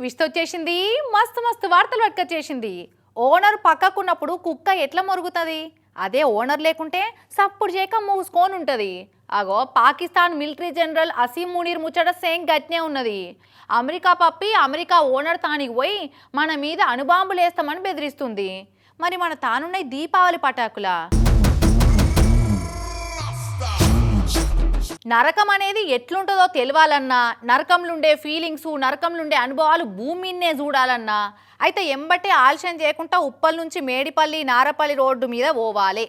Twist వచ్చేసింది మస్తు మస్తు వార్తలు పట్టుకొచ్చేసింది ఓనర్ పక్కకున్నప్పుడు కుక్క ఎట్లా మొరుగుతుంది? అదే ఓనర్ లేకుంటే సప్పుడు చేయక మూసుకొని ఉంటుంది అగో పాకిస్తాన్ మిలిటరీ జనరల్ అసీం మునీర్ ముచ్చట సేమ్ గట్నే ఉన్నది. అమెరికా పప్పి అమెరికా ఓనర్ తానికి పోయి మన మీద అణుబాంబులు వేస్తామని బెదిరిస్తుంది. మరి మన తానున్నాయి దీపావళి పటాకులా? నరకం అనేది ఎట్లుంటుందో తెలియాలన్నా నరకంలుండే ఫీలింగ్స్ నరకంలుండే అనుభవాలు భూమినే చూడాలన్నా అయితే ఎంబటే ఆలస్యం చేయకుండా ఉప్పల్ నుంచి మేడిపల్లి నారపల్లి రోడ్డు మీద పోవాలి.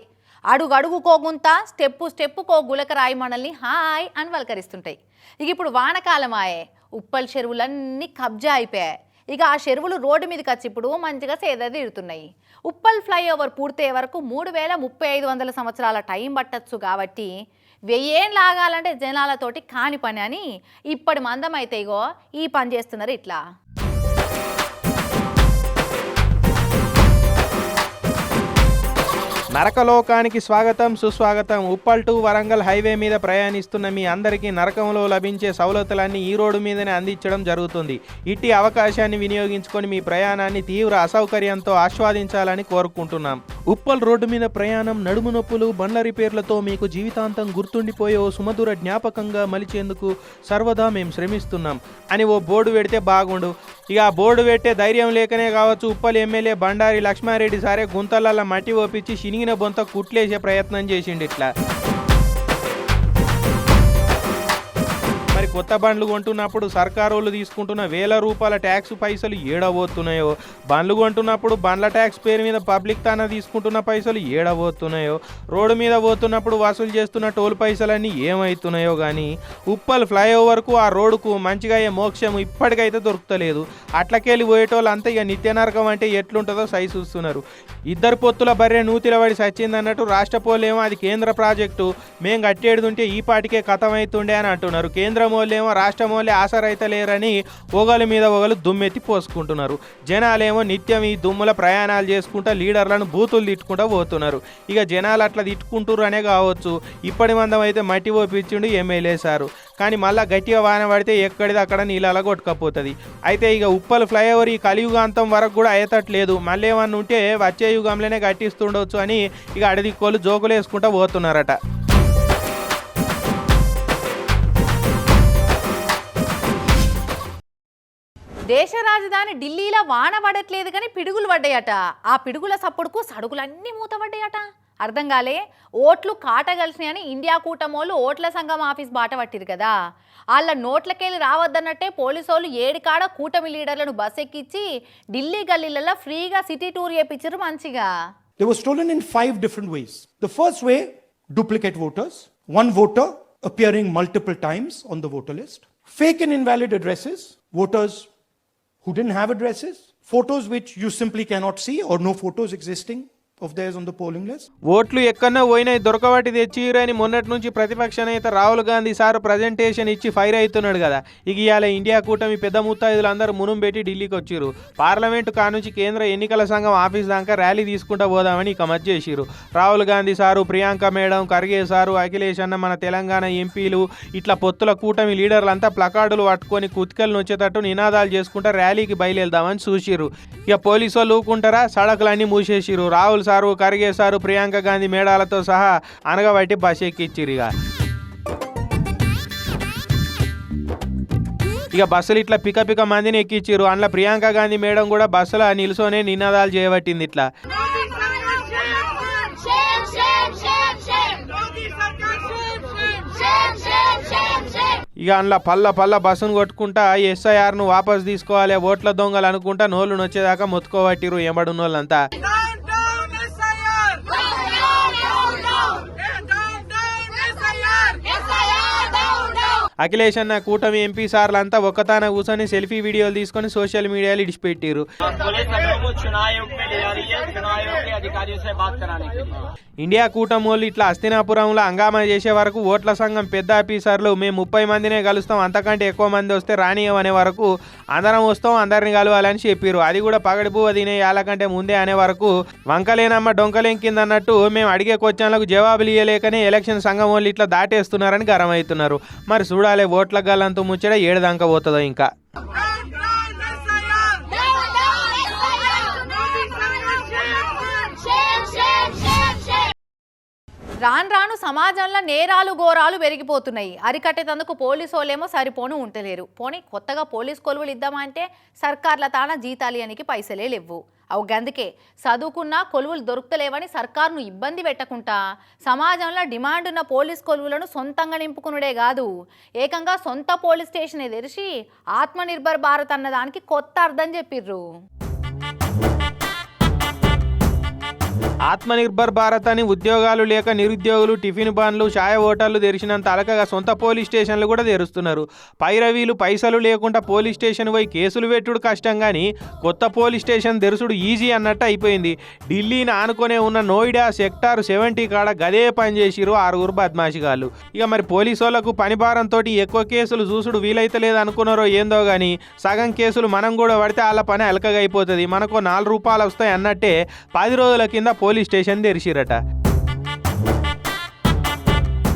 అడుగడుగు అడుగుకోగుంత స్టెప్పు స్టెప్పు కో గులకరాయి మనల్ని హాయ్ అని వలకరిస్తుంటాయి. ఇక ఇప్పుడు వానకాలం ఆయే. ఉప్పల్ చెరువులన్నీ కబ్జా అయిపోయాయి. ఇక ఆ చెరువులు రోడ్డు మీదకి వచ్చి ఇప్పుడు మంచిగా సేద తీరుతున్నాయి. ఉప్పల్ ఫ్లైఓవర్ పూర్తయ్యే వరకు మూడు వేల ముప్పై ఐదు వందల సంవత్సరాల టైం పట్టచ్చు కాబట్టి వెయ్యేం లాగాలంటే జనాలతోటి కాని పని అని ఇప్పటి మందం అయితే ఇగో ఈ పని చేస్తున్నారు ఇట్లా. నరకలోకానికి స్వాగతం సుస్వాగతం. ఉప్పల్ టు వరంగల్ హైవే మీద ప్రయాణిస్తున్న మీ అందరికీ నరకంలో లభించే సవలతులన్నీ ఈ రోడ్డు మీదనే అందించడం జరుగుతుంది. ఇట్టి అవకాశాన్ని వినియోగించుకొని మీ ప్రయాణాన్ని తీవ్ర అసౌకర్యంతో ఆస్వాదించాలని కోరుకుంటున్నాం. ఉప్పల్ రోడ్డు మీద ప్రయాణం నడుము నొప్పులు బండ్ల రిపేర్లతో మీకు జీవితాంతం గుర్తుండిపోయే ఓ సుమధుర జ్ఞాపకంగా మలిచేందుకు సర్వదా మేము శ్రమిస్తున్నాం. అని ఓ బోర్డు పెడితే బాగుండు. ఇక ఆ బోర్డు పెట్టే ధైర్యం లేకనే కావచ్చు ఉప్పల్ ఎమ్మెల్యే బండారి లక్ష్మారెడ్డి సారే గుంతలల్లా మట్టి ఓపించి చినిగిన బొంత కుట్లేసే ప్రయత్నం చేసిండు ఇట్లా కొత్త బండ్లు కొంటున్నప్పుడు సర్కారోళ్ళు తీసుకుంటున్న వేల రూపాయల ట్యాక్స్ పైసలు ఏడబోతున్నాయో? బండ్లు కొంటున్నప్పుడు బండ్ల ట్యాక్స్ పేరు మీద పబ్లిక్ తాన తీసుకుంటున్న పైసలు ఏడబోతున్నాయో? రోడ్డు మీద పోతున్నప్పుడు వసూలు చేస్తున్న టోల్ పైసలన్నీ ఏమవుతున్నాయో కానీ ఉప్పల్ ఫ్లైఓవర్కు ఆ రోడ్డుకు మంచిగా అయ్యే మోక్షం ఇప్పటికైతే దొరుకుతలేదు. అట్లకెళ్ళి పోయేటోళ్ళు అంతా ఇక నిత్యనరకం అంటే ఎట్లుంటుందో సై చూస్తున్నారు. ఇద్దరు పొత్తుల బర్రె నూతిలబడి సచ్చిందన్నట్టు రాష్ట్ర పోలేమో అది కేంద్ర ప్రాజెక్టు. మేము కట్టేడుతుంటే ఈ పాటికే కథమవుతుండే అని అంటున్నారు. కేంద్రం వాళ్ళేమో రాష్ట్రం వాళ్ళే ఆసరైతలేరని ఒగల మీద ఒగలు దుమ్మెత్తి పోసుకుంటున్నారు. జనాలేమో నిత్యం ఈ దుమ్ముల ప్రయాణాలు చేసుకుంటా లీడర్లను బూతులు తిట్టుకుంటా పోతున్నారు. ఇక జనాలు అట్లా తిట్టుకుంటుర్రు అనే కావచ్చు. ఇప్పటి మందం అయితే మట్టి ఓపించిండు ఎమ్మెల్యే సారు. కానీ మళ్ళా గట్టిగా వాన పడితే ఎక్కడిది అక్కడ నీళ్ళ కొట్టుకపోతుంది. అయితే ఇక ఉప్పల్ ఫ్లైఓవర్ ఈ కలియుగాంతం వరకు కూడా అయ్యేటట్లేదు మళ్ళీ ఏమన్నా ఉంటే వచ్చే యుగంలోనే కట్టిస్తుండొచ్చు అని ఇక అడదిక్కోలు జోకులు వేసుకుంటా పోతున్నారట. దేశ రాజధాని ఢిల్లీలో వాన పడట్లేదు కానీ పిడుగులు పడ్డాయట. ఆ పిడుగుల సప్పుడుకు సడుగులన్నీ మూతపడ్డాయట అర్థం కాలే? ఓట్లు కాటగలిసినాయని ఇండియా కూటమోళ్ళు ఓట్ల సంఘం ఆఫీస్ బాట పట్టిరు కదా. వాళ్ళ నోట్లకెళ్ళి రావద్దన్నట్టే పోలీసోళ్ళు ఏడికాడ కూటమి లీడర్లను బస్ ఎక్కించి ఢిల్లీ గల్లీలలో ఫ్రీగా సిటీ టూర్ చేపించారు మంచిగా. They were stolen in five different ways. The first way, duplicate voters, one voter appearing multiple times on the voter list, fake and invalid addresses, voters who didn't have addresses, photos which you simply cannot see or no photos existing of theirs on the polling list. ఓట్లు ఎక్కడో పోయినాయి దొరకబట్టి తెచ్చిరని మొన్నటి నుంచి ప్రతిపక్ష నేత Rahul Gandhi sir presentation ఇచ్చి fire అవుతున్నాడు కదా. ఇక ఇవాళ ఇండియా కూటమి పెద్ద ముత్తాయిదులు అందరూ మునుం పెట్టి ఢిల్లీకి వచ్చిరు పార్లమెంటు కానుంచి కేంద్ర ఎన్నికల సంఘం ఆఫీస్ దాకా ర్యాలీ తీసుకుంటా పోదామని ఇక మధ్య చేసిరు Rahul Gandhi sir Priyanka madam Kharge sir Akhilesh అన్న మన తెలంగాణ ఎంపీలు ఇట్లా పొత్తుల కూటమి లీడర్లంతా ప్లకార్డులు పట్టుకొని కుతికలు నొచ్చేటట్టు నినాదాలు చేసుకుంటా ర్యాలీకి బయలుదేరదామని చూసిరు ఇక పోలీసు వాళ్ళు ఊకుంటారా? సడకులన్నీ మూసేసిరు రాహుల్ చేశారు కరిగేశారు ప్రియాంక గాంధీ మేడాలతో సహా అనగబట్టి బస్ ఎక్కిచ్చిరిగా. ఇక బస్సులు ఇట్లా పిక పిక మందిని ఎక్కించారు అందులో ప్రియాంక గాంధీ మేడం కూడా బస్సులో నిలుసోనే నినాదాలు చేయబట్టింది ఇట్లా. ఇక అందులో పల్ల పల్ల బస్సును కొట్టుకుంటా ఎస్ఐఆర్ను వాపస్ తీసుకోవాలి ఓట్ల దొంగలు అనుకుంటా నోళ్ళు నొచ్చేదాకా మొత్తుకోబట్టిరు ఎంబడున్నోళ్ళంతా అఖిలేష్ అన్న కూటమి ఎంపీ సార్లంతా ఒక్కతాన కూర్చొని సెల్ఫీ వీడియోలు తీసుకొని సోషల్ మీడియాలో ఇడిచిపెట్టారు ఇండియా కూటమి వాళ్ళు ఇట్లా అస్తినాపురంలో హంగామా చేసే వరకు ఓట్ల సంఘం పెద్ద ఆఫీసర్లు మేము ముప్పై మందినే కలుస్తాం అంతకంటే ఎక్కువ మంది వస్తే రానియమనే వరకు అందరం వస్తాం అందరిని కలవాలని చెప్పారు అది కూడా పగడిపు తినే యాలకంటే ముందే అనే వరకు వంకలేనమ్మ డొంకలేం కింద అన్నట్టు మేము అడిగే క్వశ్చన్లకు జవాబులు ఇవ్వలేకనే ఎలక్షన్ సంఘం వాళ్ళు ఇట్లా దాటేస్తున్నారని గరమవుతున్నారు మరి చూడాలి. ఓట్ల గల్లంతు ముచ్చట ఏడుదాకా పోతుందో ఇంకా. రాను రాను సమాజంలో నేరాలు ఘోరాలు పెరిగిపోతున్నాయి. అరికట్టేటందుకు పోలీసు వాళ్ళేమో సరిపోను ఉంటలేరు. పోనీ కొత్తగా పోలీస్ కొలువులు ఇద్దామంటే సర్కార్ల తాన జీతాలియానికి పైసలే లేవు అవు గందుకే చదువుకున్నా కొలువులు దొరుకుతలేవని సర్కారును ఇబ్బంది పెట్టకుండా సమాజంలో డిమాండ్ ఉన్న పోలీస్ కొలువులను సొంతంగా నింపుకునుడే కాదు. ఏకంగా సొంత పోలీస్ స్టేషన్ తెరిచి ఆత్మనిర్భర్ భారత్ అన్నదానికి కొత్త అర్థం చెప్పిర్రు. ఆత్మనిర్భర్ భారత్ అని ఉద్యోగాలు లేక నిరుద్యోగులు టిఫిన్ బండ్లు ఛాయ హోటళ్ళు తెరిచినంత అలకగా సొంత పోలీస్ స్టేషన్లు కూడా తెరుస్తున్నారు. పైరవీలు పైసలు లేకుండా పోలీస్ స్టేషన్ పోయి కేసులు పెట్టుడు కష్టం కానీ కొత్త పోలీస్ స్టేషన్ తెరుచుడు ఈజీ అన్నట్టు అయిపోయింది. ఢిల్లీని ఆనుకునే ఉన్న నోయిడా సెక్టార్ సెవెంటీ కాడ గదే పనిచేసిరు ఆరుగురు బద్మాషిగాళ్ళు. ఇక మరి పోలీసు వాళ్ళకు పని భారంతో ఎక్కువ కేసులు చూసుడు వీలైతలేదు అనుకున్నారో ఏందో కానీ సగం కేసులు మనం కూడా పడితే వాళ్ళ పని అలకగా అయిపోతుంది. మనకు నాలుగు రూపాయలు వస్తాయి అన్నట్టే పది రోజుల కింద పోలీస్ స్టేషన్ తెరిచిరట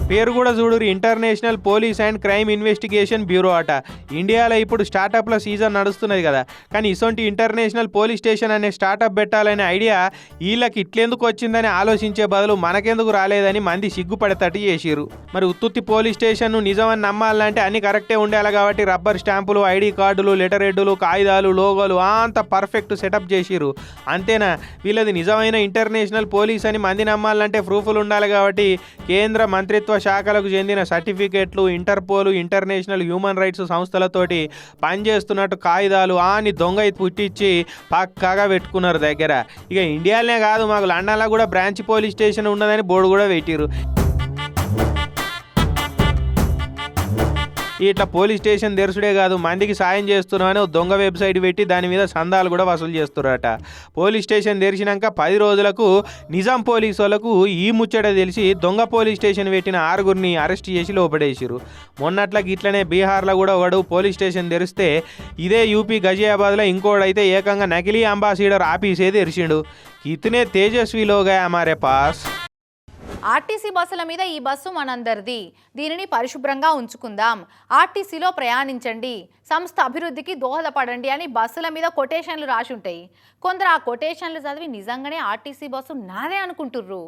పేరు కూడా చూడురు international police and crime investigation bureau అట. ఇండియాలో ఇప్పుడు స్టార్టప్ల సీజన్ నడుస్తున్నది కదా. కానీ ఇసొంటి ఇంటర్నేషనల్ పోలీస్ స్టేషన్ అనే స్టార్టప్ పెట్టాలనే ఐడియా వీళ్ళకి ఇట్లెందుకు వచ్చిందని ఆలోచించే బదులు మనకెందుకు రాలేదని మంది సిగ్గుపడేటట్టు చేసిరు మరి ఉత్తుత్తి పోలీస్ స్టేషన్ను నిజమని నమ్మాలంటే అన్ని కరెక్టే ఉండాలి కాబట్టి రబ్బర్ స్టాంపులు ఐడి కార్డులు లెటర్ హెడ్లు కాగితాలు లోగోలు అంత పర్ఫెక్ట్ సెటప్ చేసిరు అంతేనా? వీళ్ళది నిజమైన ఇంటర్నేషనల్ పోలీస్ అని మంది నమ్మాలంటే ప్రూఫ్లు ఉండాలి కాబట్టి కేంద్ర మంత్రిత్వ శాఖలకు చెందిన సర్టిఫికేట్లు ఇంటర్పోలు ఇంటర్నేషనల్ హ్యూమన్ రైట్స్ సంస్థలతోటి పనిచేస్తున్నట్టు కాగితాలు అని దొంగ పుట్టించి పక్కాగా పెట్టుకున్నారు దగ్గర. ఇక ఇండియాలోనే కాదు మాకు లండన్లో కూడా బ్రాంచ్ పోలీస్ స్టేషన్ ఉన్నదని బోర్డు కూడా పెట్టిరు ఇట్లా పోలీస్ స్టేషన్ తెరుసుడే కాదు మందికి సాయం చేస్తున్నామని దొంగ వెబ్సైట్ పెట్టి దాని మీద సందాలు కూడా వసూలు చేస్తున్నారట. పోలీస్ స్టేషన్ తెరిచినాక పది రోజులకు నిజాం పోలీసు వాళ్ళకు ఈ ముచ్చట తెలిసి దొంగ పోలీస్ స్టేషన్ పెట్టిన ఆరుగురిని అరెస్ట్ చేసి లోపడేసిరు మొన్నట్లకి ఇట్లనే బీహార్లో కూడా ఒకడు పోలీస్ స్టేషన్ తెరిస్తే ఇదే యూపీ గజియాబాద్లో ఇంకోడైతే ఏకంగా నకిలీ అంబాసిడర్ ఆఫీసే తెరిచిండు. ఇతనే తేజస్విలోగా మారే పాస్? ఆర్టీసీ బస్సుల మీద ఈ బస్సు మనందరిది. దీనిని పరిశుభ్రంగా ఉంచుకుందాం. ఆర్టీసీలో ప్రయాణించండి. సంస్థ అభివృద్ధికి దోహదపడండి అని బస్సుల మీద కొటేషన్లు రాసి ఉంటాయి కొందరు ఆ కొటేషన్లు చదివి నిజంగానే ఆర్టీసీ బస్సు నాదే అనుకుంటుర్రు.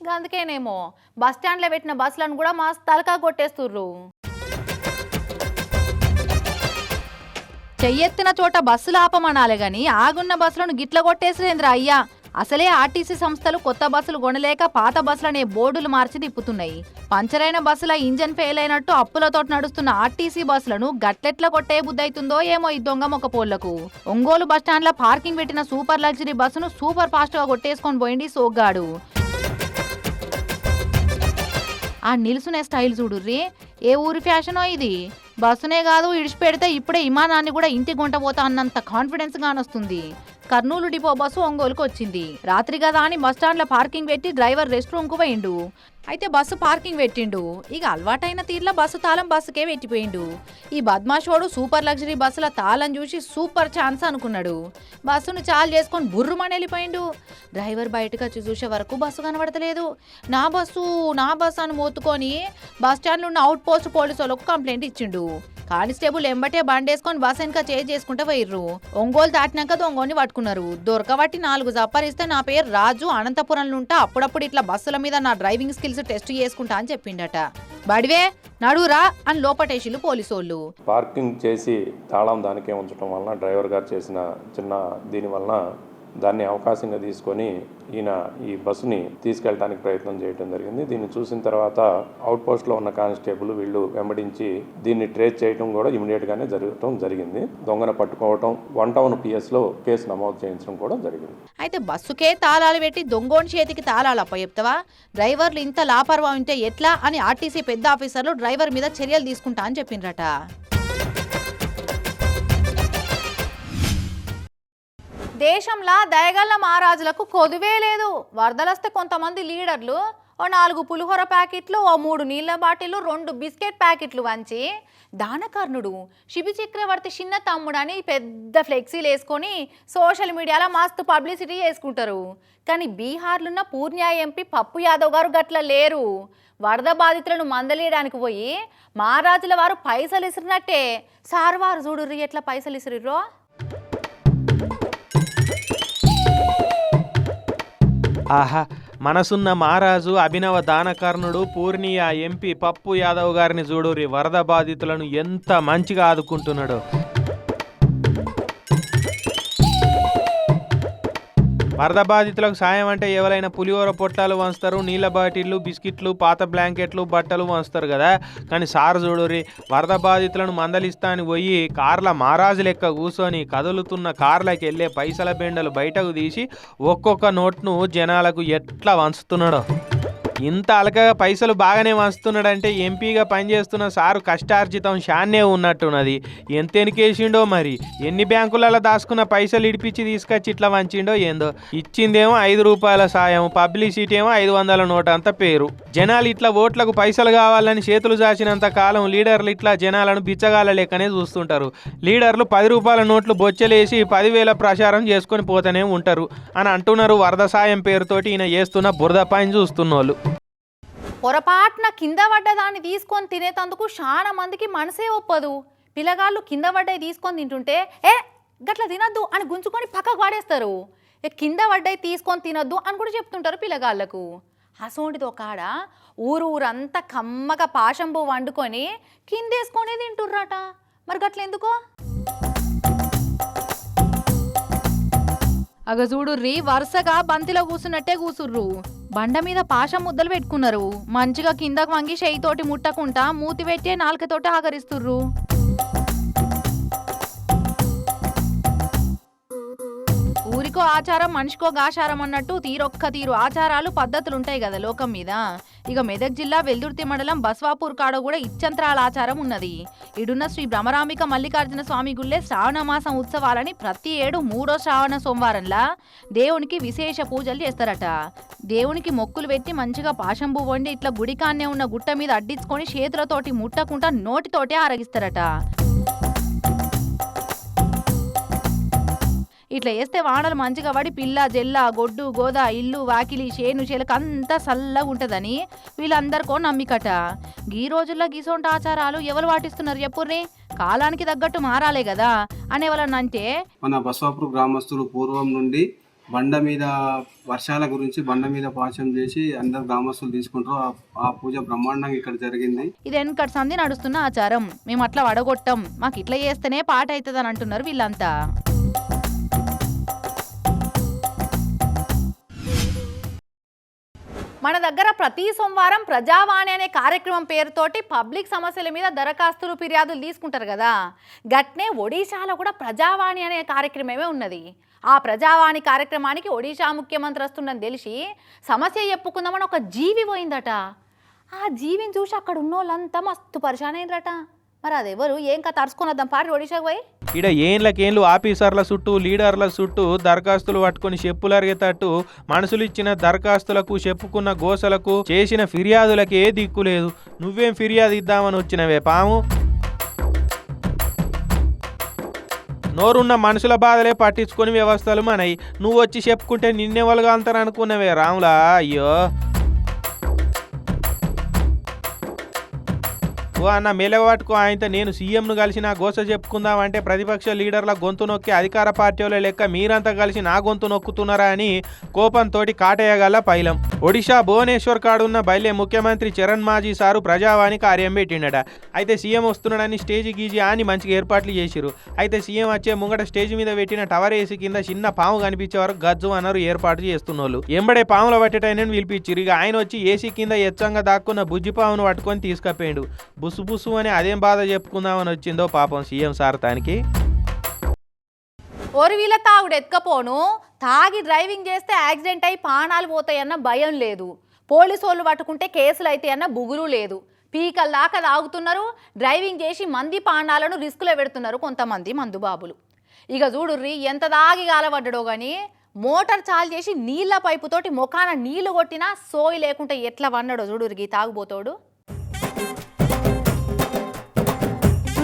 ఇంకా అందుకేనేమో బస్ స్టాండ్లో పెట్టిన బస్సులను కూడా మా తలకా కొట్టేస్తుర్రు. చెయ్యెత్తిన చోట బస్సులు ఆపమనాలే గాని ఆగున్న బస్సులను గిట్ల కొట్టేసిరేంద్ర అయ్యా? అసలే ఆర్టీసీ సంస్థలు కొత్త బస్సులు కొనలేక పాత బస్సులనే బోర్డులు మార్చి తిప్పుతున్నాయి. పంచరైన బస్సుల ఇంజన్ ఫెయిల్ అయినట్టు అప్పులతో నడుస్తున్న ఆర్టీసీ బస్సులను గట్లెట్ల కొట్టే బుద్ధైతుందో ఏమో ఈ దొంగ మొక్క పోళ్ళకు. ఒంగోలు బస్టాండ్ల పార్కింగ్ పెట్టిన సూపర్ లగ్జరీ బస్సును సూపర్ ఫాస్ట్గా కొట్టేసుకొని పోయింది సోగ్గాడు. ఆ నిలుసునే స్టైల్ చూడుర్రి ఏ ఊరి ఫ్యాషనో ఇది? బస్సునే కాదు ఇడిచిపెడితే ఇప్పుడే విమానాన్ని కూడా ఇంటి గుంట పోతా అన్నంత కాన్ఫిడెన్స్ గానొస్తుంది. కర్నూలు డిపో బస్సు ఒంగోలుకు వచ్చింది రాత్రి కదా అని బస్టాండ్లో పార్కింగ్ పెట్టి డ్రైవర్ రెస్ట్ రూమ్కు పోయిండు. అయితే బస్సు పార్కింగ్ పెట్టిండు. ఇక అలవాటైన తీర్ల బస్సు తాళం బస్సుకే పెట్టిపోయిండు. ఈ బద్మాషోడు సూపర్ లగ్జరీ బస్సుల తాళం చూసి సూపర్ ఛాన్స్ అనుకున్నాడు. బస్సును చాలు చేసుకొని బుర్రుమని వెళ్ళిపోయిండు డ్రైవర్ బయటకు వచ్చి చూసే వరకు బస్సు కనబడతలేదు. నా బస్సు నా బస్సు అని మోతుకొని బస్ స్టాండ్లో ఉన్న అవుట్ పోస్ట్ పోలీసు వాళ్ళకు కంప్లైంట్ ఇచ్చిండు. కానిస్టేబుల్ ఎంబటే బండేసుకొని బస్ వెనక చేజ్ చేసుకుంటే పోయిర్రు. ఒంగోలు దాటినాక దొంగోని పట్టుకున్నారు. దొరకబట్టి నాలుగు జప్పరిస్తే నా పేరు రాజు అనంతపురంలో ఉంటా అప్పుడప్పుడు ఇట్లా బస్సుల మీద నా డ్రైవింగ్ స్కిల్స్ టెస్ట్ చేసుకుంటా అని చెప్పిండట. బడివే నడురా అని లోపటేసిలు పోలీసోళ్ళు. పార్కింగ్ చేసి తాళం దానికే ఉంచడం వలన డ్రైవర్ గారు చేసిన చిన్న దీని వలన దాన్ని అవకాశంగా తీసుకొని ఈయన ఈ బస్సుని తీసుకెళ్ళడానికి ప్రయత్నం చేయడం జరిగింది. దీన్ని చూసిన తర్వాత అవుట్ పోస్ట్లో ఉన్న కానిస్టేబుల్ వీళ్ళు వెంబడించి దీన్ని ట్రేస్ చేయడం కూడా ఇమీడియట్గానే జరగటం జరిగింది. దొంగన పట్టుకోవటం వన్ టౌన్ పిఎస్లో కేసు నమోదు చేయించడం కూడా జరిగింది. అయితే బస్సుకే తాళాలు పెట్టి దొంగోని చేతికి తాళాలు అప్పచెప్తావా డ్రైవర్లు ఇంత లాపర్వా ఉంటే ఎట్లా అని ఆర్టీసీ పెద్ద ఆఫీసర్లు డ్రైవర్ మీద చర్యలు తీసుకుంటా అని చెప్పిండ్రట దేశంలో దయగల్ల మహారాజులకు కొదువే లేదు. వరదలస్తే కొంతమంది లీడర్లు ఓ నాలుగు పులిహోర ప్యాకెట్లు ఓ మూడు నీళ్ళ బాటిల్లు రెండు బిస్కెట్ ప్యాకెట్లు వంచి దానకర్ణుడు శిబి చక్రవర్తి చిన్న తమ్ముడని పెద్ద ఫ్లెక్సీలు వేసుకొని సోషల్ మీడియాలో మస్తు పబ్లిసిటీ చేసుకుంటారు. కానీ బీహార్లున్న పూర్ణ్యా ఎంపీ పప్పు యాదవ్ గారు గట్ల లేరు. వరద బాధితులను మందలేయడానికి పోయి మహారాజుల వారు పైసలు ఇసిరినట్టే సార్ వారు చూడుర్రి ఎట్లా పైసలు ఇసిరిర్రో ఆహా మనసున్న మహారాజు అభినవ దానకర్ణుడు పూర్ణియా ఎంపీ పప్పు యాదవ్ గారిని చూడు వరద బాధితులను ఎంత మంచిగా ఆదుకుంటున్నాడో. వరద బాధితులకు సాయం అంటే ఎవరైనా పులిహోర పొట్లాలు వంచుతారు నీళ్ళ బాటిళ్ళు బిస్కెట్లు పాత బ్లాంకెట్లు బట్టలు వంచుతారు కదా. కానీ సార్ చూడురి వరద బాధితులను మందలిస్తాని పోయి కార్ల మహారాజు లెక్క కూర్చొని కదులుతున్న కార్లకి వెళ్ళే పైసల బెండలు బయటకు తీసి ఒక్కొక్క నోట్ను జనాలకు ఎట్లా వంచుతున్నాడో. ఇంత అలకగా పైసలు బాగానే వంచుతున్నాడంటే ఎంపీగా పనిచేస్తున్న సారు కష్టార్జితం షాన్నే ఉన్నట్టున్నది. ఎంత ఎనికేసిండో మరి? ఎన్ని బ్యాంకులలో దాచుకున్న పైసలు ఇడిపించి తీసుకొచ్చి ఇట్లా వంచిండో ఏందో? ఇచ్చిందేమో ఐదు రూపాయల సాయం పబ్లిసిటీ ఏమో ఐదు వందల నోట్ అంత పేరు. జనాలు ఇట్లా ఓట్లకు పైసలు కావాలని చేతులు చాచినంత కాలం లీడర్లు ఇట్లా జనాలను బిచ్చగాల లెక్కనే చూస్తుంటారు. లీడర్లు పది రూపాయల నోట్లు బొచ్చలేసి పదివేల ప్రచారం చేసుకొని పోతూనే ఉంటారు అని అంటున్నారు వరద సాయం పేరుతోటి ఈయన చేస్తున్న బురద పని చూస్తున్నోళ్ళు. పొరపాటున కింద పడ్డ దాన్ని తీసుకొని తినేటందుకు చాలా మందికి మనసే ఒప్పదు. పిల్లగాళ్ళు కింద పడ్డాయి తీసుకొని తింటుంటే ఏ గట్ల తినద్దు అని గుంజుకొని పక్కకు పడేస్తారు. ఏ కింద పడ్డాయి తీసుకొని తినద్దు అని కూడా చెప్తుంటారు పిల్లగాళ్ళకు. అసోంటిది ఒక ఆడ ఊరు ఊరంతా కమ్మగా పాశంబు వండుకొని కిందేసుకొని తింటుర్రట. మరి గట్ల ఎందుకో? అగ చూడుర్రి వరుసగా బంతిలో కూసున్నట్టే కూసుర్రు. బండ మీద పాశం ముద్దలు పెట్టుకున్నారు. మంచిగా కిందకు వంగి చేయితోటి ముట్టకుండా మూతి పెట్టే నాలుకతోటి ఆగరిస్తుర్రు మనిషికో ఆచారం మనిషికో గాచారం అన్నట్టు తీరొక్క తీరు. ఆచారాలు పద్ధతులు ఉంటాయి కదా లోకం మీద. ఇక మెదక్ జిల్లా వెల్దుర్తి మండలం బస్వాపూర్ కాడ కూడా ఇచ్చంత్రాల ఆచారం ఉన్నది. ఇడున్న శ్రీ భ్రమరాంబిక మల్లికార్జున స్వామి గుళ్ళే శ్రావణ మాసం ఉత్సవాలని ప్రతి ఏడు మూడో శ్రావణ సోమవారంలా దేవునికి విశేష పూజలు చేస్తారట. దేవునికి మొక్కులు పెట్టి మంచిగా పాశంబు వండి ఇట్లా గుడికాన్నే ఉన్న గుట్ట మీద అడ్డించుకొని చేతులతోటి ముట్టకుండా నోటితోటే ఆరగిస్తారట. ఇట్లా వేస్తే వానలు మంచిగా పడి పిల్ల జెల్ల గొడ్డు గోద ఇల్లు వాకిలి చేను చేలకు అంతా చల్లగా ఉంటుందని వీళ్ళందరికో నమ్మికట. ఈ రోజుల్లో గీసొంటి ఆచారాలు ఎవరు పాటిస్తున్నారు చెప్పుర్రి? కాలానికి తగ్గట్టు మారాలే కదా అని ఎవరన్నా అంటే మన బసవాపూర్ గ్రామస్తులు పూర్వం నుండి బండ మీద వర్షాల గురించి బండ మీద పాచం చేసి అందరు గ్రామస్తులు తీసుకుంటారు. ఆ- పూజ బ్రహ్మాండంగా ఇక్కడ జరిగింది. ఇది వెనకటి సంధి నడుస్తున్న ఆచారం. మేము అట్లా వడగొట్టం. మాకు ఇట్లా చేస్తేనే పాట అవుతుందని అంటున్నారు వీళ్ళంతా. మన దగ్గర ప్రతి సోమవారం ప్రజావాణి అనే కార్యక్రమం పేరుతోటి పబ్లిక్ సమస్యల మీద దరఖాస్తులు ఫిర్యాదులు తీసుకుంటారు కదా. గట్నే ఒడిశాలో కూడా ప్రజావాణి అనే కార్యక్రమమే ఉన్నది. ఆ ప్రజావాణి కార్యక్రమానికి ఒడిశా ముఖ్యమంత్రి వస్తుందని తెలిసి సమస్య చెప్పుకుందామని ఒక జీవి పోయిందట. ఆ జీవిని చూసి అక్కడ ఉన్న వాళ్ళంతా మస్తు పరిశాన్ అయిందట మరి అదెవరు? ఏం కథ? తరుచుకొని వద్దాం. పారి ఒడిశాకు పోయి. ఈడ ఏండ్లకేండ్లు ఆఫీసర్ల చుట్టూ లీడర్ల చుట్టూ దరఖాస్తులు పట్టుకొని చెప్పులు అరిగేటట్టు మనుషులు ఇచ్చిన దరఖాస్తులకు చెప్పుకున్న గోసలకు చేసిన ఫిర్యాదులకు ఏ దిక్కు లేదు. నువ్వేం ఫిర్యాదు ఇద్దామని వచ్చినవే పాము? నోరున్న మనుషుల బాధలే పట్టించుకొని వ్యవస్థలు మనయి. నువ్వు వచ్చి చెప్పుకుంటే నిన్నెవలుగా అంటారు అనుకున్నవే రాములా. అయ్యో. ఓ అన్న మేలవాటుకు ఆయనతో నేను సీఎంను కలిసి నా గోస చెప్పుకుందామంటే ప్రతిపక్ష లీడర్ల గొంతు నొక్కి అధికార పార్టీల లెక్క మీరంతా కలిసి నా గొంతు నొక్కుతున్నారా అని కోపంతో కాటేయగల పైలం. ఒడిశా భువనేశ్వర్ కాడున్న బయలే ముఖ్యమంత్రి చరణ్ మాజీ సారు ప్రజావాణి కార్యం పెట్టిండట. అయితే సీఎం వస్తున్నాడని స్టేజ్ గీజి అని మంచిగా ఏర్పాట్లు చేసిరు అయితే సీఎం వచ్చే ముంగట స్టేజ్ మీద పెట్టిన టవర్ ఏసీ కింద చిన్న పాము కనిపించే వరకు గజ్జు అన్నారు ఏర్పాటు చేస్తున్నోళ్ళు. ఎంబడే పాముల పట్టేటైన పిలిపించిరు ఇక ఆయన వచ్చి ఏసీ కింద ఎచ్చంగా దాక్కున్న బుజ్జి పామును పట్టుకొని తీసుకపోయిండు. బుస్ బుసు అని అదేం బాధ చెప్పుకుందామని వచ్చిందో పాపం సీఎం సార్ తానికి. ఓరి వీళ్ళ తాగుడు ఎత్కపోను తాగి డ్రైవింగ్ చేస్తే యాక్సిడెంట్ అయి ప్రాణాలు పోతాయన్న భయం లేదు. పోలీసు వాళ్ళు పట్టుకుంటే కేసులు అవుతాయన్న బుగురు లేదు. పీకల దాకా తాగుతున్నారు డ్రైవింగ్ చేసి మంది ప్రాణాలను రిస్కులో పెడుతున్నారు కొంతమంది మందుబాబులు ఇక చూడుర్రి ఎంత దాగి గాలబడ్డడో కానీ మోటార్ చాలు చేసి నీళ్ళ పైపుతోటి ముఖాన నీళ్ళు కొట్టినా సోయి లేకుంటే ఎట్లా వన్నాడో చూడుర్రి తాగుబోతోడు.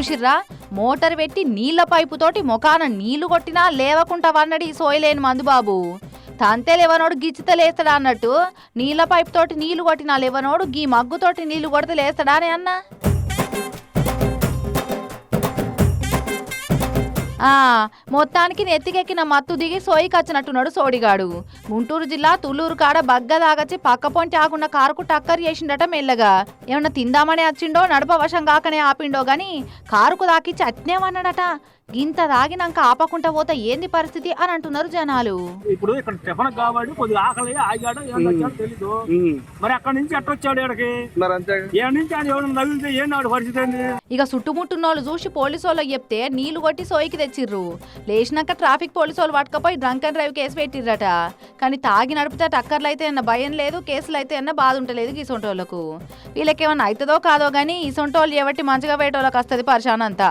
చూసిర్రా? మోటార్ పెట్టి నీళ్ళ పైపుతోటి ముఖాన నీళ్ళు కొట్టినా లేవకుండా వన్నడి సోయలేని మందుబాబు తంతే లేవనోడు గిచ్చితే లేస్తాడా అన్నట్టు? నీళ్ళ పైపు తోటి నీళ్ళు కొట్టినా లేవనోడు గీ మగ్గుతోటి నీళ్ళు కొడితే లేస్తాడా అని అన్నా? మొత్తానికి నెత్తికెక్కిన మత్తు దిగి సోయికి వచ్చినట్టున్నాడు సోడిగాడు. గుంటూరు జిల్లా తుళ్ళూరు కాడ బగ్గ దాగచ్చి పక్క పొంటి ఆకున్న కారుకు టక్కర్ చేసిండట మెల్లగా. ఏమన్నా తిందామనే వచ్చిండో నడప వశం కాకనే ఆపిండో గాని కారుకు దాకిచ్చి అట్నేమన్నాడట గింత దాగినాక ఆపకుండా పోతే ఏంది పరిస్థితి అని అంటున్నారు జనాలు. ఇప్పుడు ఇక్కడ టిఫన్ కాబట్టి కొద్దిగా ఆకలి ఆగాడు తెలీదు. మరి అక్కడ నుంచి ఎట్టొచ్చాడు ఇక్కడికి మరి అంతే. ఏ నుంచి తగిలితే ఏం నాడు పరిస్థితి ఇక చుట్టుముట్టున్న వాళ్ళు చూసి పోలీసు వాళ్ళకి చెప్తే నీళ్ళు కొట్టి సోయికి తెచ్చిర్రు. లేచినాక ట్రాఫిక్ పోలీసు వాళ్ళు పట్టుకపోయి డ్రంక్ అండ్ డ్రైవ్ కేసు పెట్టిర్రట. కానీ తాగి నడిపితే టక్కర్లు అయితే అన్న భయం లేదు కేసులు అయితే అన్న బాధ ఉంటలేదు గీసొంటోళ్ళకు. వీళ్ళకి ఏమన్నా అవుతుందో కాదో కానీ ఈ సొంటోళ్ళు ఎవట్టి మంచిగా పోయేటోళ్ళకి వస్తుంది పరిశాన్ అంతా